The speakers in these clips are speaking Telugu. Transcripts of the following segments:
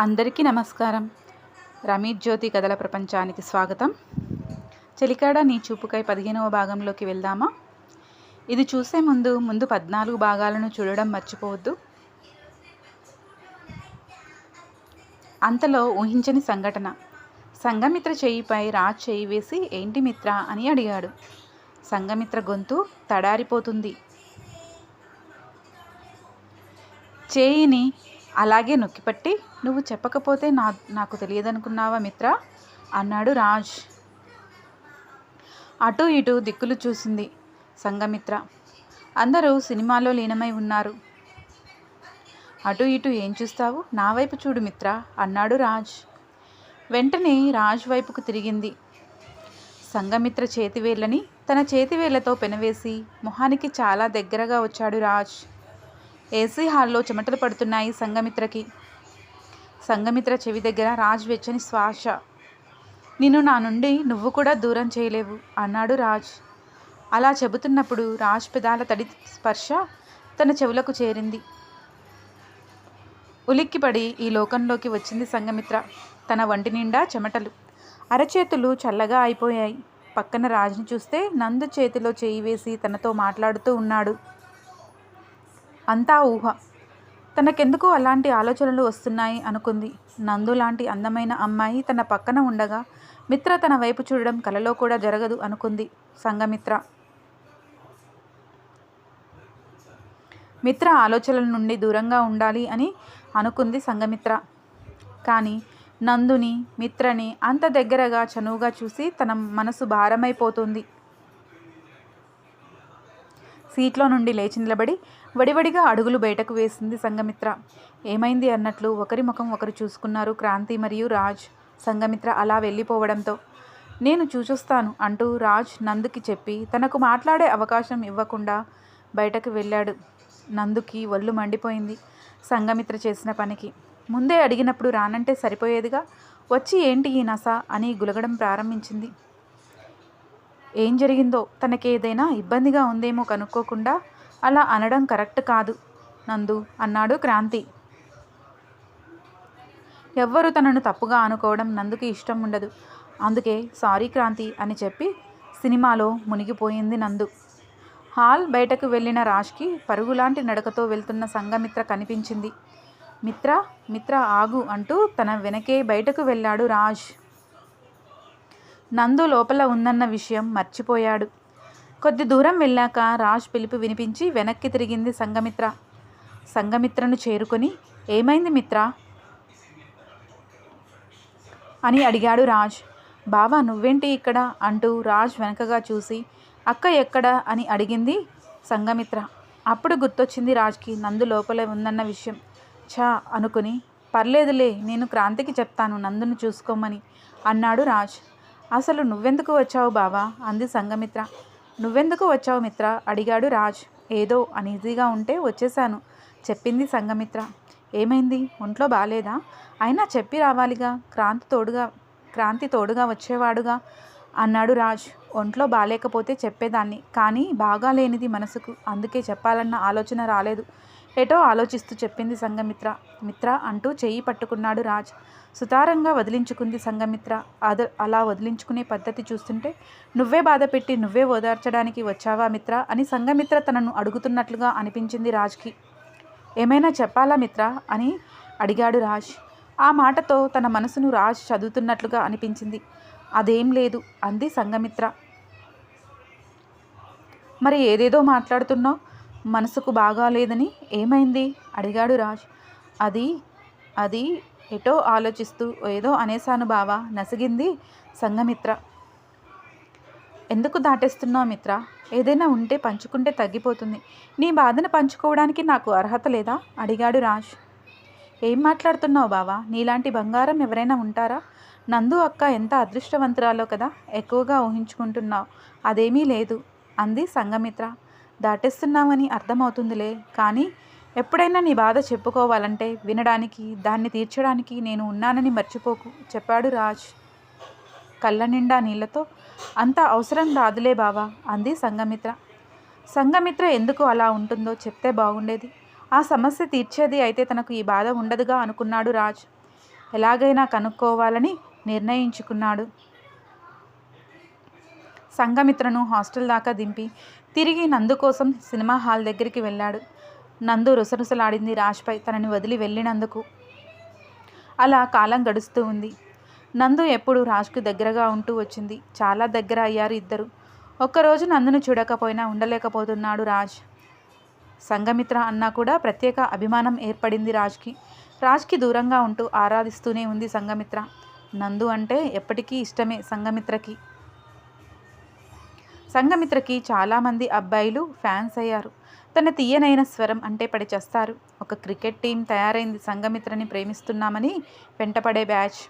అందరికీ నమస్కారం. రమేష్ జ్యోతి కథల ప్రపంచానికి స్వాగతం. చెలికాడ నీ చూపుకై పదిహేనవ భాగంలోకి వెళ్దామా? ఇది చూసే ముందు ముందు పద్నాలుగు భాగాలను చూడడం మర్చిపోవద్దు. అంతలో ఊహించని సంఘటన. సంఘమిత్ర చేయిపై రాజ్ చేయి వేసి ఏంటి మిత్ర? అని అడిగాడు. సంఘమిత్ర గొంతు తడారిపోతుంది. చేయిని అలాగే నొక్కిపట్టి నువ్వు చెప్పకపోతే నా నాకు తెలియదనుకున్నావా మిత్ర? అన్నాడు రాజ్. అటు ఇటు దిక్కులు చూసింది సంఘమిత్ర. అందరూ సినిమాలో లీనమై ఉన్నారు. అటు ఇటు ఏం చూస్తావు? నా వైపు చూడు మిత్ర అన్నాడు రాజ్. వెంటనే రాజ్ వైపుకు తిరిగింది. సంఘమిత్ర చేతివేళ్ళని తన చేతివేళ్ళతో పెనవేసి మొహానికి చాలా దగ్గరగా వచ్చాడు రాజ్. ఏసీ హాల్లో చెమటలు పడుతున్నాయి సంఘమిత్రకి. సంఘమిత్ర చెవి దగ్గర రాజ్ వెచ్చని శ్వాస. నిన్ను నా నుండి నువ్వు కూడా దూరం చేయలేవు అన్నాడు రాజ్. అలా చెబుతున్నప్పుడు రాజ్ పెదాల తడి స్పర్శ తన చెవులకు చేరింది. ఉలిక్కిపడి ఈ లోకంలోకి వచ్చింది సంఘమిత్ర. తన వంటి నిండా చెమటలు. అరచేతులు చల్లగా అయిపోయాయి. పక్కన రాజుని చూస్తే నందు చేతిలో చేయి వేసి తనతో మాట్లాడుతూ ఉన్నాడు. అంతా ఊహ. తనకెందుకు అలాంటి ఆలోచనలు వస్తున్నాయి అనుకుంది. నందు లాంటి అందమైన అమ్మాయి తన పక్కన ఉండగా మిత్ర తన వైపు చూడడం కలలో కూడా జరగదు అనుకుంది సంఘమిత్ర. మిత్ర ఆలోచనల నుండి దూరంగా ఉండాలి అని అనుకుంది సంఘమిత్ర. కానీ నందుని మిత్రని అంత దగ్గరగా చనువుగా చూసి తన మనసు భారమైపోతుంది. సీట్లో నుండి లేచి నిలబడి వడివడిగా అడుగులు బయటకు వేసింది సంఘమిత్ర. ఏమైంది అన్నట్లు ఒకరి ముఖం ఒకరు చూసుకున్నారు క్రాంతి మరియు రాజ్. సంఘమిత్ర అలా వెళ్ళిపోవడంతో నేను చూచొస్తాను అంటూ రాజ్ నందుకి చెప్పి తనకు మాట్లాడే అవకాశం ఇవ్వకుండా బయటకు వెళ్ళాడు. నందుకి ఒళ్ళు మండిపోయింది సంఘమిత్ర చేసిన పనికి. ముందే అడిగినప్పుడు రానంటే సరిపోయేదిగా వచ్చి ఏంటి ఈ నస అని గులగడం ప్రారంభించింది. ఏం జరిగిందో తనకేదైనా ఇబ్బందిగా ఉందేమో కనుక్కోకుండా అలా అనడం కరెక్ట్ కాదు నందు అన్నాడు క్రాంతి. ఎవ్వరూ తనను తప్పుగా అనుకోవడం నందుకి ఇష్టం ఉండదు. అందుకే సారీ క్రాంతి అని చెప్పి సినిమాలో మునిగిపోయింది నందు. హాల్ బయటకు వెళ్ళిన రాజ్కి పరుగులాంటి నడకతో వెళ్తున్న సంఘమిత్ర కనిపించింది. మిత్ర మిత్ర ఆగు అంటూ తన వెనకే బయటకు వెళ్ళాడు రాజ్. నందు లోపల ఉందన్న విషయం మర్చిపోయాడు. కొద్ది దూరం వెళ్ళాక రాజ్ పిలుపు వినిపించి వెనక్కి తిరిగింది సంఘమిత్ర. సంఘమిత్రను చేరుకొని ఏమైంది మిత్ర అని అడిగాడు రాజ్. బావా నువ్వేంటి ఇక్కడ అంటూ రాజ్ వెనకగా చూసి అక్క ఎక్కడ అని అడిగింది సంఘమిత్ర. అప్పుడు గుర్తొచ్చింది రాజ్కి నందు లోపల ఉందన్న విషయం. ఛా! అనుకుని పర్లేదులే నేను క్రాంతికి చెప్తాను నందును చూసుకోమని అన్నాడు రాజ్. అసలు నువ్వెందుకు వచ్చావు బావా? అంది సంఘమిత్ర. నువ్వెందుకు వచ్చావు మిత్ర? అడిగాడు రాజ్. ఏదో అనీజీగా ఉంటే వచ్చేశాను చెప్పింది సంఘమిత్ర. ఏమైంది? ఒంట్లో బాగాలేదా అయినా చెప్పి రావాలిగా. క్రాంతి తోడుగా క్రాంతి తోడుగా వచ్చేవాడుగా అన్నాడు రాజ్. ఒంట్లో బాగాలేకపోతే చెప్పేదాన్ని కానీ బాగా లేనిది మనసుకు. అందుకే చెప్పాలన్న ఆలోచన రాలేదు. ఏటో ఆలోచిస్తూ చెప్పింది సంఘమిత్ర. మిత్ర అంటూ చెయ్యి పట్టుకున్నాడు రాజ్. సుతారంగా వదిలించుకుంది సంఘమిత్ర. అద అలా వదిలించుకునే పద్ధతి చూస్తుంటే నువ్వే బాధ పెట్టి నువ్వే ఓదార్చడానికి వచ్చావా మిత్ర అని సంఘమిత్ర తనను అడుగుతున్నట్లుగా అనిపించింది రాజ్కి. ఏమైనా చెప్పాలా మిత్ర అని అడిగాడు రాజ్. ఆ మాటతో తన మనసును రాజ్ చదువుతున్నట్లుగా అనిపించింది. అదేం లేదు అంది సంఘమిత్ర. మరి ఏదేదో మాట్లాడుతున్నావు? మనసుకు బాగాలేదని ఏమైంది? అడిగాడు రాజ్. అది అది ఎటో ఆలోచిస్తూ ఏదో అనేశాను బావా నసిగింది సంఘమిత్ర. ఎందుకు దాటేస్తున్నావు మిత్ర? ఏదైనా ఉంటే పంచుకుంటే తగ్గిపోతుంది. నీ బాధను పంచుకోవడానికి నాకు అర్హత లేదా? అడిగాడు రాజ్. ఏం మాట్లాడుతున్నావు బావా? నీలాంటి బంగారం ఎవరైనా ఉంటారా? నందు అక్క ఎంత అదృష్టవంతురాలో కదా? ఎక్కువగా ఊహించుకుంటున్నావు. అదేమీ లేదు అంది సంఘమిత్ర. దాటేస్తున్నామని అర్థమవుతుందిలే. కానీ ఎప్పుడైనా నీ బాధ చెప్పుకోవాలంటే వినడానికి దాన్ని తీర్చడానికి నేను ఉన్నానని మర్చిపోకు చెప్పాడు రాజ్. కళ్ళ నిండా నీళ్ళతో అంత అవసరం రాదులే బావా అంది సంఘమిత్ర. సంఘమిత్ర ఎందుకు అలా ఉంటుందో చెప్తే బాగుండేది. ఆ సమస్య తీర్చేది అయితే తనకు ఈ బాధ ఉండదుగా అనుకున్నాడు రాజ్. ఎలాగైనా కనుక్కోవాలని నిర్ణయించుకున్నాడు. సంఘమిత్రను హాస్టల్ దాకా దింపి తిరిగి నందు కోసం సినిమా హాల్ దగ్గరికి వెళ్ళాడు. నందు రుసరుసలాడింది రాజ్పై తనని వదిలి వెళ్ళినందుకు. అలా కాలం గడుస్తూ ఉంది. నందు ఎప్పుడు రాజ్కు దగ్గరగా ఉంటూ వచ్చింది. చాలా దగ్గర అయ్యారు ఇద్దరు. ఒక్కరోజు నందును చూడకపోయినా ఉండలేకపోతున్నాడు రాజ్. సంఘమిత్ర అన్నా కూడా ప్రత్యేక అభిమానం ఏర్పడింది రాజ్కి. రాజ్కి దూరంగా ఉంటూ ఆరాధిస్తూనే ఉంది సంఘమిత్ర. నందు అంటే ఎప్పటికీ ఇష్టమే సంఘమిత్రకి. సంఘమిత్రకి చాలామంది అబ్బాయిలు ఫ్యాన్స్ అయ్యారు. తన తీయనైన స్వరం అంటే పడిచేస్తారు ఒక క్రికెట్ టీం తయారైంది సంఘమిత్రని ప్రేమిస్తున్నామని వెంటపడే బ్యాచ్.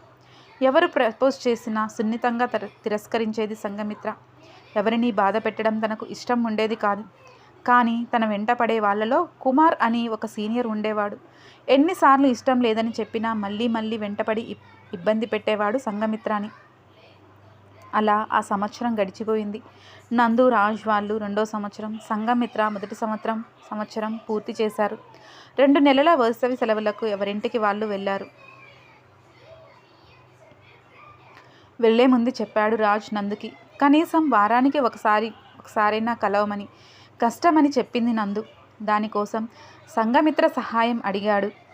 ఎవరు ప్రపోజ్ చేసినా సున్నితంగా తిరస్కరించేది సంఘమిత్ర. ఎవరిని బాధ పెట్టడం తనకు ఇష్టం ఉండేది కాదు. కానీ తన వెంట పడే వాళ్ళలో కుమార్ అని ఒక సీనియర్ ఉండేవాడు. ఎన్నిసార్లు ఇష్టం లేదని చెప్పినా మళ్ళీ మళ్ళీ వెంటపడి ఇబ్బంది పెట్టేవాడు సంఘమిత్రాని. అలా ఆ సంవత్సరం గడిచిపోయింది. నందు రాజ్ వాళ్ళు రెండో సంవత్సరం సంఘమిత్ర మొదటి సంవత్సరం సంవత్సరం పూర్తి చేశారు. రెండు నెలల వేసవి సెలవులకు ఎవరింటికి వాళ్ళు వెళ్ళారు? వెళ్ళే ముందు చెప్పాడు రాజ్ నందుకి. కనీసం వారానికి ఒకసారి ఒకసారైనా కలవమని. కష్టమని చెప్పింది నందు. దానికోసం సంఘమిత్ర సహాయం అడిగాడు.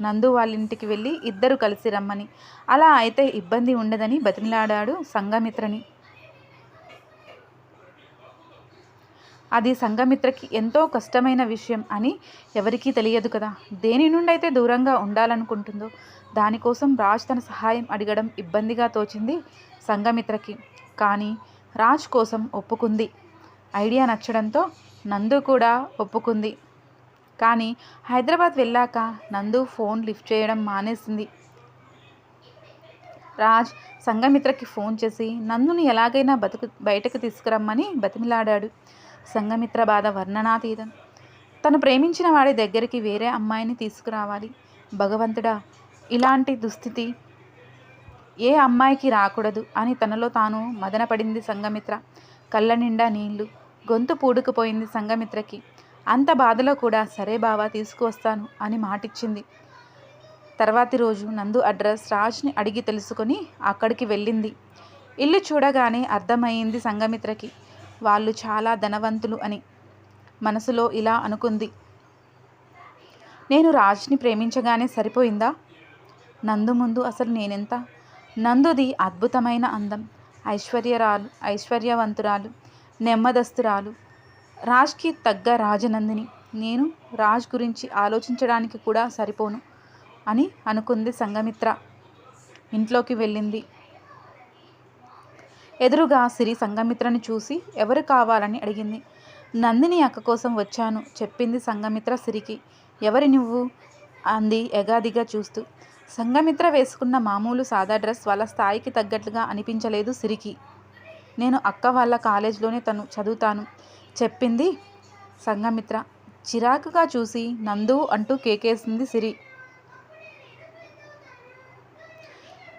నందు వాళ్ళ ఇంటికి వెళ్ళి ఇద్దరు కలిసి రమ్మని. అలా అయితే ఇబ్బంది ఉండదని బతిమిలాడాడు సంఘమిత్రని. అది సంఘమిత్రకి ఎంతో కష్టమైన విషయం అని ఎవరికీ తెలియదు కదా. దేని నుండి అయితే దూరంగా ఉండాలనుకుంటుందో దానికోసం రాజ్ తన సహాయం అడగడం ఇబ్బందిగా తోచింది సంఘమిత్రకి. కానీ రాజ్ కోసం ఒప్పుకుంది. ఐడియా నచ్చడంతో నందు కూడా ఒప్పుకుంది. కానీ హైదరాబాద్ వెళ్ళాక నందు ఫోన్ లిఫ్ట్ చేయడం మానేసింది. రాజ్ సంఘమిత్రకి ఫోన్ చేసి నందుని ఎలాగైనా బతుకు బయటకు తీసుకురమ్మని బతిమిలాడాడు. సంఘమిత్ర బాధ వర్ణనాతీతం. తను ప్రేమించిన వాడి దగ్గరికి వేరే అమ్మాయిని తీసుకురావాలి. భగవంతుడా ఇలాంటి దుస్థితి ఏ అమ్మాయికి రాకూడదు అని తనలో తాను మదనపడింది సంఘమిత్ర. కళ్ళ నిండా నీళ్ళు. గొంతు పూడుకుపోయింది సంఘమిత్రకి. అంత బాధలో కూడా సరే బావా తీసుకువస్తాను అని మాటిచ్చింది. తర్వాతి రోజు నందు అడ్రస్ రాజ్ని అడిగి తెలుసుకొని అక్కడికి వెళ్ళింది. ఇల్లు చూడగానే అర్థమయ్యింది సంగమిత్రకి వాళ్ళు చాలా ధనవంతులు అని మనసులో ఇలా అనుకుంది. నేను రాజ్ని ప్రేమించగానే సరిపోయిందా? నందు ముందు అసలు నేనెంత? నందుది అద్భుతమైన అందం. ఐశ్వర్యరాలు ఐశ్వర్యవంతురాలు నెమ్మదస్తురాలు రాజ్కి తగ్గ రాజనందిని. నేను రాజ్ గురించి ఆలోచించడానికి కూడా సరిపోను అని అనుకుంది సంగమిత్ర ఇంట్లోకి వెళ్ళింది. ఎదురుగా సిరి సంగమిత్రని చూసి ఎవరు కావాలని అడిగింది. నందిని అక్క కోసం వచ్చాను చెప్పింది సంగమిత్ర సిరికి. ఎవరి నువ్వు? అంది ఎగాదిగా చూస్తూ. సంగమిత్ర వేసుకున్న మామూలు సాదా డ్రెస్ వాళ్ళ స్థాయికి తగ్గట్లుగా అనిపించలేదు సిరికి. నేను అక్క వాళ్ళ కాలేజ్లోనే తను చదువుతాను. చెప్పింది సంఘమిత్ర. చిరాకుగా చూసి నందు అంటూ కేకేసింది సిరి.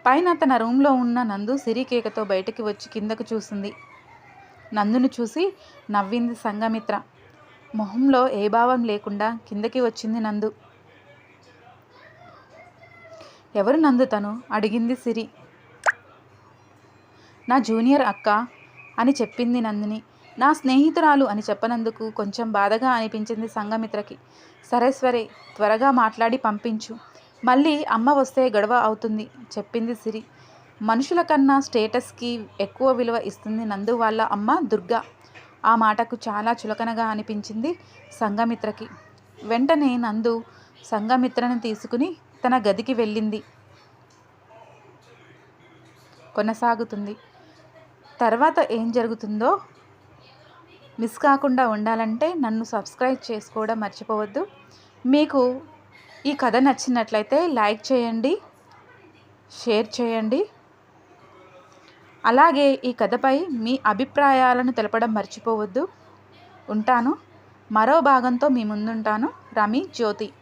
పైన తన రూమ్లో ఉన్న నందు సిరి కేకతో బయటకి వచ్చి కిందకు చూసింది. నందును చూసి నవ్వింది సంఘమిత్ర. మొహంలో ఏ భావం లేకుండా కిందకి వచ్చింది నందు. ఎవరు నందు తను? అడిగింది సిరి. నా జూనియర్ అక్క అని చెప్పింది నందిని. నా స్నేహితురాలు అని చెప్పనందుకు కొంచెం బాధగా అనిపించింది సంఘమిత్రకి. సరే సరే త్వరగా మాట్లాడి పంపించు. మళ్ళీ అమ్మ వస్తే గొడవ అవుతుంది చెప్పింది సిరి. మనుషుల కన్నా స్టేటస్కి ఎక్కువ విలువ ఇస్తుంది నందు వాళ్ళ అమ్మ దుర్గా. ఆ మాటకు చాలా చులకనగా అనిపించింది సంఘమిత్రకి. వెంటనే నందు సంఘమిత్రని తీసుకుని తన గదికి వెళ్ళింది. కొనసాగుతుంది. తర్వాత ఏం జరుగుతుందో మిస్ కాకుండా ఉండాలంటే నన్ను సబ్స్క్రైబ్ చేసుకోవడం మర్చిపోవద్దు. మీకు ఈ కథ నచ్చినట్లయితే లైక్ చేయండి షేర్ చేయండి. అలాగే ఈ కథపై మీ అభిప్రాయాలను తెలపడం మర్చిపోవద్దు. ఉంటాను. మరో భాగంతో మీ ముందుంటాను. రమి జ్యోతి.